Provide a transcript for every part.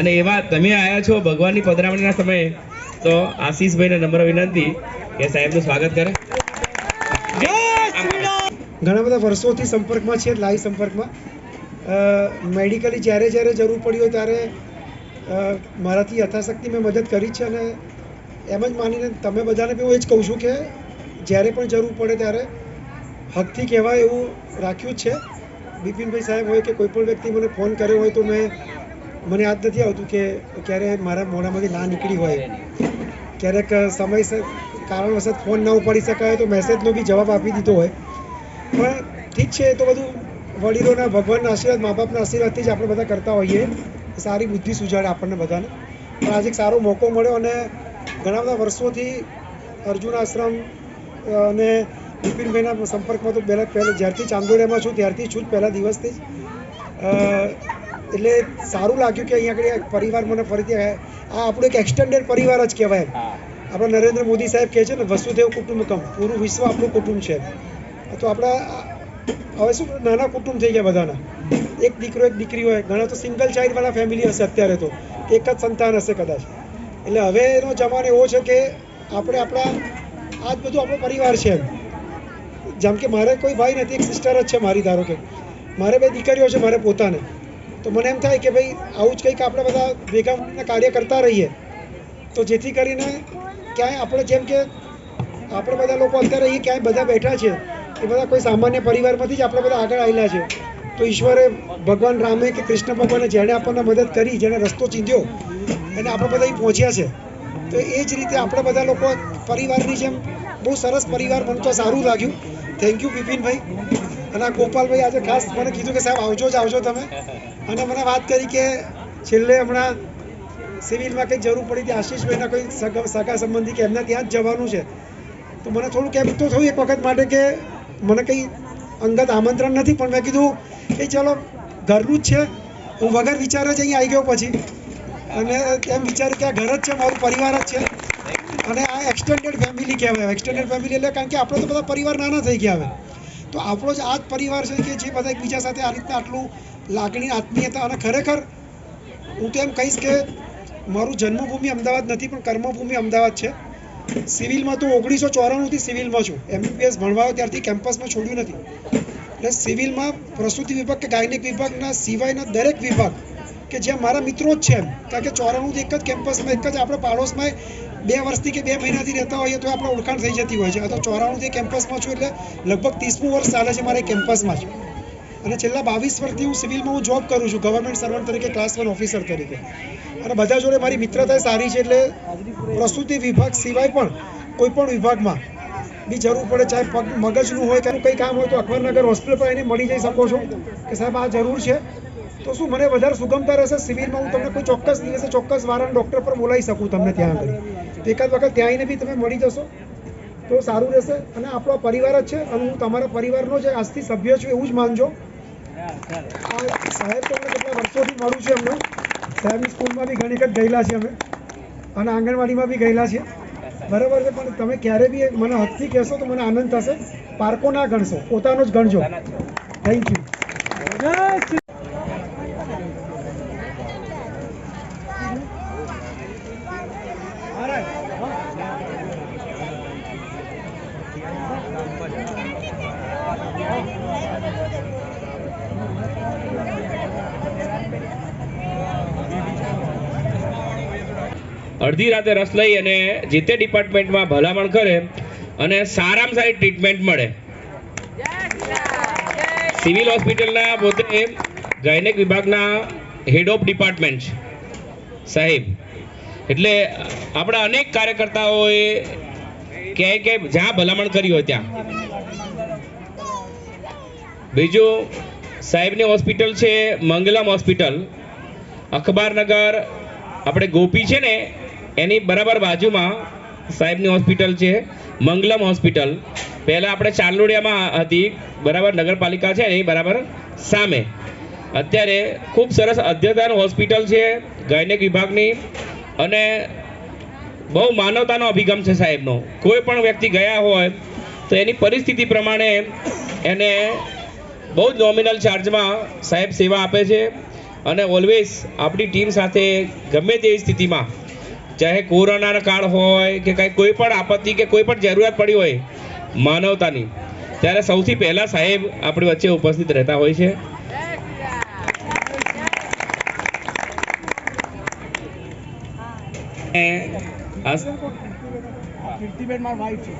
અને એવા તમે આવ્યા છો ભગવાનની પધરામણીના સમયે, તો આશીષભાઈને નમ્ર વિનંતી કે સાહેબનું સ્વાગત કરે. ઘણા બધા વર્ષોથી સંપર્કમાં છે, લાઈવ સંપર્કમાં. મેડિકલી જ્યારે જ્યારે જરૂર પડી હોય ત્યારે મારાથી યથાશક્તિ મેં મદદ કરી છે અને એમ જ માનીને તમે બધાને બી હું એ જ કહું છું કે જ્યારે પણ જરૂર પડે ત્યારે હકથી કહેવાય એવું રાખ્યું છે. બિપિનભાઈ સાહેબ હોય કે કોઈ પણ વ્યક્તિ મને ફોન કર્યો હોય તો મેં મને યાદ નથી આવતું કે ક્યારે મારા મોઢામાંથી ના નીકળી હોય. ક્યારેક સમયસર કારણવશત ફોન ના ઉપાડી શકાય તો મેસેજનો બી જવાબ આપી દીધો હોય. પણ ઠીક છે, એ તો બધું વડીલોના, ભગવાનના આશીર્વાદ મા બાપના આશીર્વાદથી જ આપણે બધા કરતા હોઈએ. સારી બુદ્ધિ સુજાડે આપણને બધાને. પણ આજે એક સારો મોકો મળ્યો અને ઘણા બધા વર્ષોથી અર્જુન આશ્રમ અને બિપિનભાઈના સંપર્કમાં તો પહેલાં પહેલાં, જ્યારથી ચાંદોડિયામાં છું, ત્યારથી છું જ પહેલા દિવસથી જ. એટલે સારું લાગ્યું કે અહીંયા આગળ પરિવાર મને ફરીથી આ આપણું એક એક્સટેન્ડેડ પરિવાર જ કહેવાય. આપણા નરેન્દ્ર મોદી સાહેબ કહે છે ને વસુદેવ કુટુંબકમ. પૂરું વિશ્વ આપણું કુટુંબ છે. તો આપણા હવે શું નાના કુટુંબ થઈ ગયા બધાના. એક દીકરો એક દીકરી હોય. ઘણા તો સિંગલ ચાઇલ્ડવાળા ફેમિલી હશે અત્યારે તો. એક જ સંતાન હશે કદાચ. એટલે હવે એનો જમાનો એવો છે કે આપણે આપણા આ જ બધું આપણો પરિવાર છે એમ. જેમ કે મારે કોઈ ભાઈ નથી એક સિસ્ટર જ છે મારી ધારો કે. મારે બે દીકરીઓ છે મારે પોતાને. તો મને એમ થાય કે ભાઈ, આવું જ કંઈક આપણે બધા ભેગા મળીને કાર્ય કરતા રહીએ. તો જેથી કરીને ક્યાંય આપણે જેમ કે આપણે બધા લોકો અત્યારે અહીં ક્યાંય બધા બેઠા છે, એ બધા કોઈ સામાન્ય પરિવારમાંથી જ આપણે બધા આગળ આવેલા છે. તો ઈશ્વરે ભગવાન રામે કે કૃષ્ણ ભગવાને જેણે આપણને મદદ કરી, જેણે રસ્તો ચીંધ્યો એને આપણે બધા અહીં પહોંચ્યા છે. તો એ જ રીતે આપણે બધા લોકો પરિવારની જેમ બહુ સરસ પરિવાર બનતો સારું લાગ્યું. થેન્ક યુ બિપિનભાઈ. અને ગોપાલભાઈ આજે ખાસ મને કીધું કે સાહેબ, આવજો જ, આવજો તમે. અને મને વાત કરી કે છેલ્લે હમણાં સિવિલમાં કંઈક જરૂર પડી હતી આશીષભાઈના કોઈ સગા સંબંધી કે એમના ત્યાં જ જવાનું છે. તો મને થોડું કેમ તો થયું એક વખત માટે કે મને કંઈ અંગત આમંત્રણ નથી, પણ મેં કીધું કે ચલો, ઘરનું જ છે. હું વગર વિચારે જ અહીંયા આવી ગયો પછી. અને એમ વિચાર્યું કે આ ઘર જ છે, મારું પરિવાર જ છે. અને આ એક્સટેન્ડેડ ફેમિલી કહેવાય. એક્સટેન્ડેડ ફેમિલી એટલે કારણ કે આપણે તો બધા પરિવાર નાના થઈ ગયા હવે. તો આપણો જ આ જ પરિવાર છે કે જે બધા એકબીજા સાથે આ રીતના આટલું લાગણી આત્મીયતા અને ખરેખર હું તો એમ કહીશ કે મારું જન્મભૂમિ અમદાવાદ નથી, પણ કર્મભૂમિ અમદાવાદ છે. સિવિલમાં તો ઓગણીસો ચોરાણુંથી સિવિલમાં છું. એમબીબીએસ ભણવાયો ત્યારથી કેમ્પસમાં છોડ્યું નથી. એટલે સિવિલમાં પ્રસૂતિ વિભાગ કે ગાયનિક વિભાગના સિવાયના દરેક વિભાગ કે જ્યાં મારા મિત્રો જ છે એમ, કારણ કે ચોરાણુંથી એક જ કેમ્પસમાં, એક જ આપણે પાડોશમાં બે વર્ષથી કે બે મહિનાથી રહેતા હોઈએ તો આપણે ઓળખાણ થઈ જતી હોય છે. આ તો ચોરાણુંથી કેમ્પસમાં છું એટલે લગભગ ત્રીસમું વર્ષ ચાલે છે મારે કેમ્પસમાં જ. અને છેલ્લા બાવીસ વર્ષથી હું સિવિલમાં હું જોબ કરું છું ગવર્મેન્ટ સર્વન્ટ તરીકે ક્લાસ વન ઓફિસર તરીકે. અને બધા જોડે મારી મિત્રતા સારી છે એટલે પ્રસૂતિ વિભાગ સિવાય પણ કોઈ પણ વિભાગમાં બી જરૂર પડે, ચાહે પગ મગજનું હોય કે કંઈ કામ હોય તો અખબારનગર હોસ્પિટલ પર એને મળી જઈ શકો છો કે સાહેબ, આ જરૂર છે. તો શું મને વધારે સુગમતા રહેશે સિવિલમાં? હું તમને કોઈ ચોક્કસ દિવસે ચોક્કસ વારાને ડૉક્ટર પર બોલાવી શકું તમને ત્યાં આગળ. એકાદ વખત ત્યાં આવીને બી તમે મળી જશો. તો સારું રહેશે. અને આપણો પરિવાર જ છે અને હું તમારા પરિવારનો જે આજથી સભ્ય છું, એવું જ માનજો. સાહેબ તો અમે કેટલા વર્ષોથી મળું છે અમને સાહેબની સ્કૂલમાં બી ઘણી વખત ગયેલા છે અમે. અને આંગણવાડીમાં બી ગયેલા છે. બરાબર છે પણ તમે ક્યારે બી મને હદથી કહેશો તો મને આનંદ થશે. પાર્કો ના ગણશો પોતાનો જ ગણજો. થેન્ક યુ અડધી રાતે રસ લઈ અને જે તે ડિપાર્ટમેન્ટમાં ભલામણ કરે અને સારામાં સારી ટ્રીટમેન્ટ મળે. સિવિલ હોસ્પિટલના પોતે ગાયનેક વિભાગના હેડ ઓફ ડિપાર્ટમેન્ટ સાહેબ, એટલે આપણા અનેક કાર્યકર્તાઓએ ક્યાંય ક્યાંય જ્યાં ભલામણ કરી હોય ત્યાં. બીજું, સાહેબની હોસ્પિટલ છે મંગલમ હોસ્પિટલ અખબારનગર, આપણે ગોપી છે ને એની બરાબર બાજુમાં સાહેબની હોસ્પિટલ છે, મંગલમ હોસ્પિટલ. પહેલાં આપણે ચાંદલોડિયામાં હતી, બરાબર નગરપાલિકા છે, એની બરાબર સામે. અત્યારે ખૂબ સરસ અદ્યતન હોસ્પિટલ છે, ગાયનેક વિભાગની, અને બહુ માનવતાનો અભિગમ છે સાહેબનો. કોઈ પણ વ્યક્તિ ગયા હોય, તો એની પરિસ્થિતિ પ્રમાણે એને બહુ જ નોમિનલ ચાર્જમાં સાહેબ સેવા આપે છે, અને ઓલવેઝ આપણી ટીમ સાથે ગમે તેવી સ્થિતિમાં ચાહે કોરોનાનો કાળ હોય કે કાંઈ કોઈ પણ આપત્તિ કે કોઈ પણ જરૂરિયાત પડી હોય માનવતાની ત્યારે સૌથી પહેલાં સાહેબ આપણી વચ્ચે ઉપસ્થિત રહેતા હોય છે. અને આ કીર્તિબેન મારા વાઈફ છે.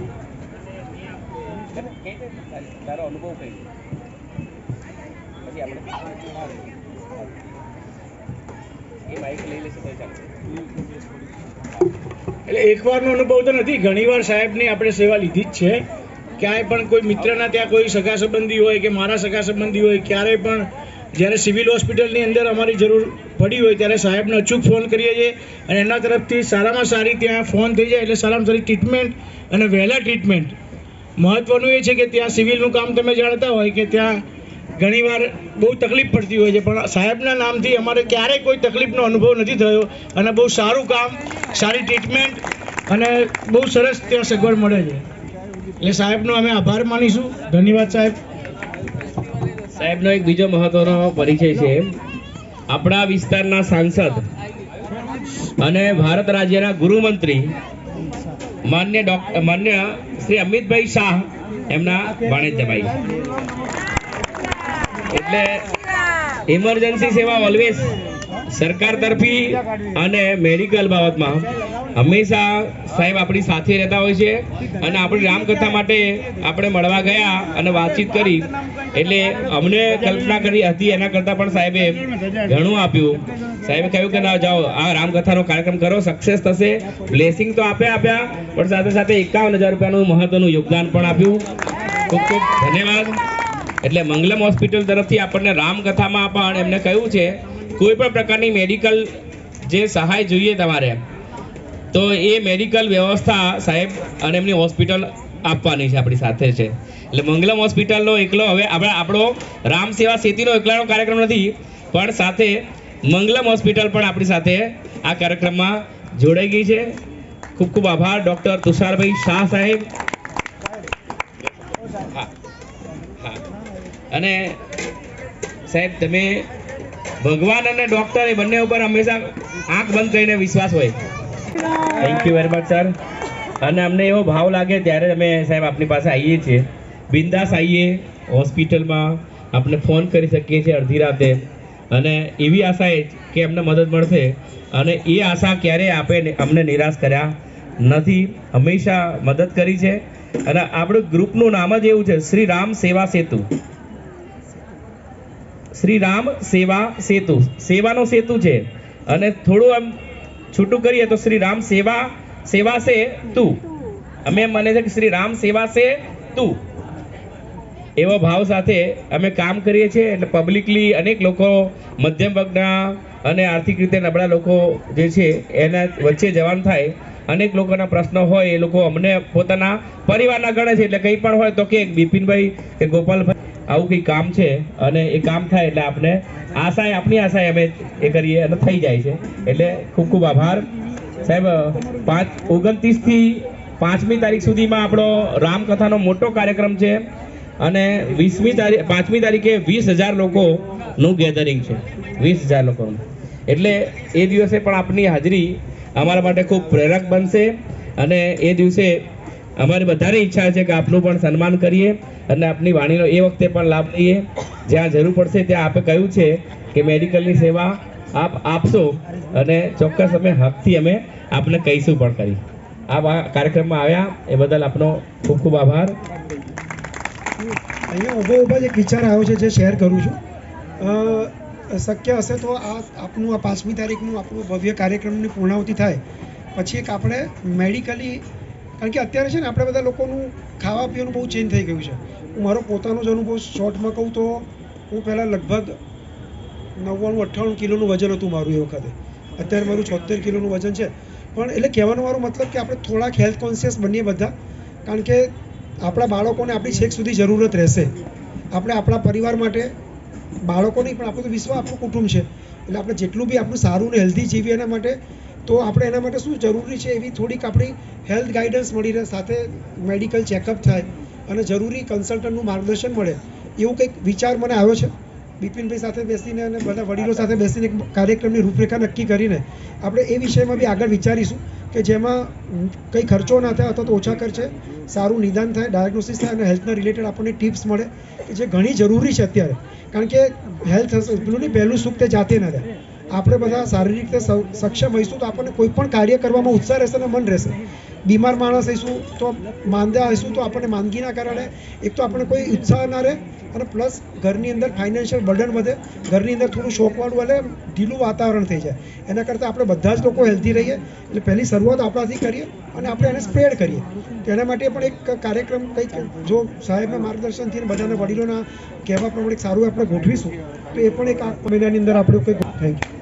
તારો અનુભવ કઈ? પછી આપણે એ માઇક લઈ લેશે તો ચાલે એટલે એકવારનો અનુભવ તો નથી. ઘણીવાર સાહેબની આપણે સેવા લીધી જ છે. ક્યાંય પણ કોઈ મિત્રના ત્યાં કોઈ સગા સંબંધી હોય કે મારા સગા સંબંધી હોય, ક્યારેય પણ જ્યારે સિવિલ હોસ્પિટલની અંદર અમારી જરૂર પડી હોય ત્યારે સાહેબને અચૂક ફોન કરીએ છીએ અને એના તરફથી સારામાં સારી ત્યાં ફોન થઈ જાય એટલે સારામાં સારી ટ્રીટમેન્ટ અને વહેલા ટ્રીટમેન્ટ. મહત્ત્વનું એ છે કે ત્યાં સિવિલનું કામ તમે જાણતા હોય કે ત્યાં ઘણીવાર બહુ તકલીફ પડતી હોય છે, પણ સાહેબના નામથી અમારે ક્યારેય કોઈ તકલીફનો અનુભવ નથી થયો અને બહુ સારું કામ, સારી ટ્રીટમેન્ટ અને બહુ સરસ ત્યાં સગવડ મળે છે. એટલે સાહેબનો અમે આભાર માનીશું. ધન્યવાદ, સાહેબ. સાહેબનો એક બીજો મહત્વનો પરિચય છે. આપણા વિસ્તારના સાંસદ અને ભારત રાજ્યના ગૃહમંત્રી માન્ય ડોક્ટર, માન્ય શ્રી અમિતભાઈ શાહ એમના ભાણેજભાઈ એટલે ઇમરજન્સી સેવા ઓલવેઝ સરકાર તરફી અને મેડિકલ બાબતમાં. હંમેશા સાહેબ આપણી સાથે રહેતા હોય છે અને આપણી રામકથા માટે આપણે મળવા ગયા અને વાતચીત કરી. એટલે અમને કલ્પના કરી હતી, એના કરતાં પણ સાહેબે ઘણું આપ્યું. સાહેબે કહ્યું કે ના જાઓ, આ રામકથાનો કાર્યક્રમ કરો સક્સેસ થશે. બ્લેસિંગ તો આપ્યા આપ્યા, પણ સાથે સાથે એકાવન હજાર રૂપિયાનું મહત્વનું યોગદાન પણ આપ્યું. ખૂબ ખૂબ ધન્યવાદ. એટલે મંગલમ હોસ્પિટલ તરફથી આપણને રામકથામાં પણ એમને કહ્યું છે, કોઈ પણ પ્રકારની મેડિકલ જે સહાય જોઈએ તમારે, તો એ મેડિકલ વ્યવસ્થા સાહેબ અને એમની હોસ્પિટલ આપવાની છે આપણી સાથે છે. એટલે મંગલમ હોસ્પિટલનો એકલો હવે આપણે, આપણો રામ સેવા સેતીનો એકલાનો કાર્યક્રમ નથી, પણ સાથે મંગલમ હોસ્પિટલ પણ આપણી સાથે આ કાર્યક્રમમાં જોડાઈ ગઈ છે. ખૂબ ખૂબ આભાર, ડૉક્ટર તુષારભાઈ શાહ સાહેબ હા હા અને સાહેબ, તમે ભગવાન અને ડૉક્ટર એ બંને ઉપર હંમેશા આંખ બંધ કરીને વિશ્વાસ હોય. Thank you very much sir અને અમને એવો ભાવ લાગે ત્યારે અમે સાહેબ આપની પાસે આવીએ છીએ. બિંદાસ આવીએ હોસ્પિટલમાં આપણે ફોન કરી શકીએ છીએ અડધી રાતે. અને એવી આશા એ કે અમને મદદ મળશે. અને એ આશા ક્યારેય આપે અમને નિરાશ કર્યા નથી. હંમેશા મદદ કરી છે. અને આપણું ગ્રુપનું નામ જ એવું છે, શ્રી રામ સેવા સેતુ. શ્રી રામ સેવા સેતુ. સેવાનો સેતુ છે. અને થોડું આમ છૂટું કરીએ તો શ્રી રામ સેવા સેવા સે તું. અમે માને છે કે શ્રી રામ સેવા સે તું. એવો ભાવ સાથે અમે કામ કરીએ છીએ એટલે પબ્લિકલી અનેક લોકો, મધ્યમ વર્ગના અને આર્થિક રીતે નબળા લોકો જે છે એના વચ્ચે જવાનું થાય. અનેક લોકોના પ્રશ્નો હોય, એ લોકો અમને પોતાના પરિવારના ગણે છે, એટલે કંઈ પણ હોય તો કે બિપિનભાઈ, કે ગોપાલભાઈ, આવું કંઈ કામ છે? અને એ કામ થાય એટલે આપણે આશાએ આપણી આશાએ અમે એ કરીએ અને થઈ જાય છે. એટલે ખૂબ ખૂબ આભાર. સાહેબ, પાંચ, ઓગણત્રીસથી પાંચમી તારીખ સુધીમાં આપણો રામકથાનો મોટો કાર્યક્રમ છે. અને વીસમી તારીખ પાંચમી તારીખે વીસ હજાર લોકોનું ગેધરિંગ છે. વીસ હજાર લોકોનું. એટલે એ દિવસે પણ આપની હાજરી અમારા માટે ખૂબ પ્રેરક બનશે અને એ દિવસે અમારી બધાની ઈચ્છા છે કે આપનું પણ સન્માન કરીએ અને આપની વાણીનો એ વખતે પણ લાભ લઈએ. જ્યાં જરૂર પડશે ત્યાં આપે કહ્યું છે કે મેડિકલની સેવા આપ આપશો અને ચોક્કસ અમે હકથી અમે આપને કહીશું પણ કરી. આપ આ કાર્યક્રમમાં આવ્યા, એ બદલ આપનો ખૂબ ખૂબ આભાર. અહીંયા ઊભો ઊભા એક વિચાર આવ્યો છે જે શેર કરું છું. શક્ય હશે તો આ આપનું આ પાંચમી તારીખનું આપણું ભવ્ય કાર્યક્રમની પૂર્ણાહુતિ થાય. પછી એક આપણે મેડિકલી કારણ કે અત્યારે છે ને આપણે બધા લોકોનું ખાવા પીવાનું બહુ ચેન્જ થઈ ગયું છે. હું મારો પોતાનો જ અનુભવ શોર્ટમાં કહું તો, હું પહેલાં લગભગ નવ્વાણું, અઠ્ઠાણું કિલોનું વજન હતું મારું એ વખતે. અત્યારે મારું છોતેર કિલોનું વજન છે. પણ એટલે કહેવાનો મારો મતલબ કે આપણે થોડાક હેલ્થ કોન્શિયસ બનીએ બધા, કારણ કે આપણા બાળકોને આપણી છેક સુધી જરૂરત રહેશે. આપણે આપણા પરિવાર માટે બાળકો નહીં પણ આપણું તો વિશ્વ આપણું કુટુંબ છે. એટલે આપણે જેટલું બી આપણું સારું ને હેલ્ધી જીવીએ એના માટે, તો આપણે એના માટે શું જરૂરી છે એવી થોડીક આપણી હેલ્થ ગાઈડન્સ મળી રહે, સાથે મેડિકલ ચેકઅપ થાય અને જરૂરી કન્સલ્ટન્ટનું માર્ગદર્શન મળે. એવું કંઈક વિચાર મને આવ્યો છે? બિપિનભાઈ સાથે બેસીને અને બધા વડીલો સાથે બેસીને કાર્યક્રમની રૂપરેખા નક્કી કરીને આપણે એ વિષયમાં બી આગળ વિચારીશું. કે જેમાં કંઈ ખર્ચો ના થાય અથવા તો ઓછા ખર્ચે સારું નિદાન થાય ડાયગ્નોસિસ થાય અને હેલ્થના રિલેટેડ આપણને ટિપ્સ મળે, કે જે ઘણી જરૂરી છે અત્યારે. કારણ કે હેલ્થ પેલું નહીં, પહેલું સુખ તે જાતે ન થાય. આપણે બધા શારીરિક રીતે સક્ષમ હોઈશું તો આપણને કોઈ પણ કાર્ય કરવામાં ઉત્સાહ રહેશે અને મન રહેશે. બીમાર માણસ હઈશું તો માંદા હઈશું તો આપણને માંદગીના કારણે એક તો આપણને કોઈ ઉત્સાહ ના રહે અને પ્લસ ઘરની અંદર ફાઇનાન્શિયલ બર્ડન વધે. ઘરની અંદર થોડું શોકવાળું એટલે ઢીલું વાતાવરણ થઈ જાય. એના કરતાં આપણે બધા જ લોકો હેલ્ધી રહીએ. એટલે પહેલી શરૂઆત આપણાથી કરીએ અને આપણે એને સ્પ્રેડ કરીએ. તો એના માટે પણ એક કાર્યક્રમ કંઈક જો સાહેબના માર્ગદર્શનથી બધાના વડીલોના કહેવા પ્રમાણે સારું આપણે ગોઠવીશું. તો એ પણ એક આ મહિનાની અંદર આપણે કંઈક થેન્ક યુ